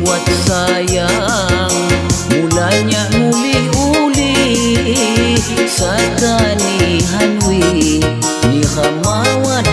buat sayang. Mulanya uli-uli Saka ni hanwi Ni khamawan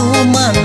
woman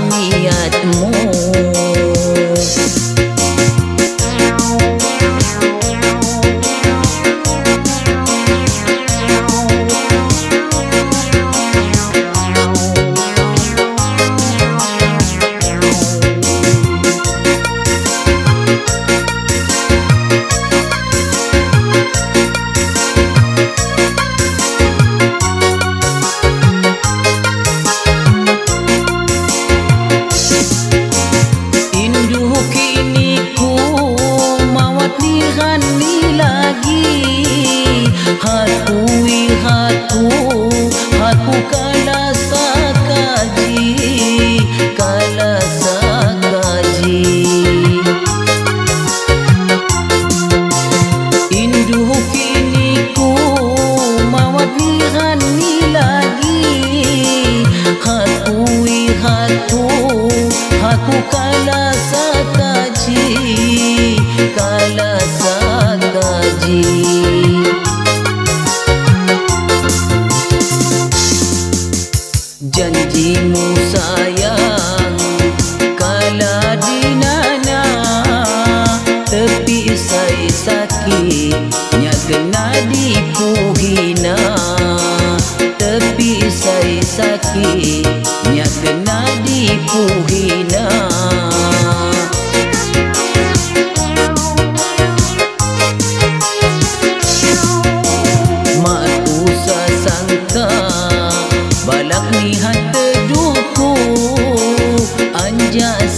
pedi Janjimu sayang Kala di nana Tepi saya sakit Nya kena dipuhina Tepi say sakit Nya kena dipuhina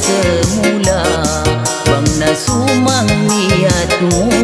semula Bang nasumang niatmu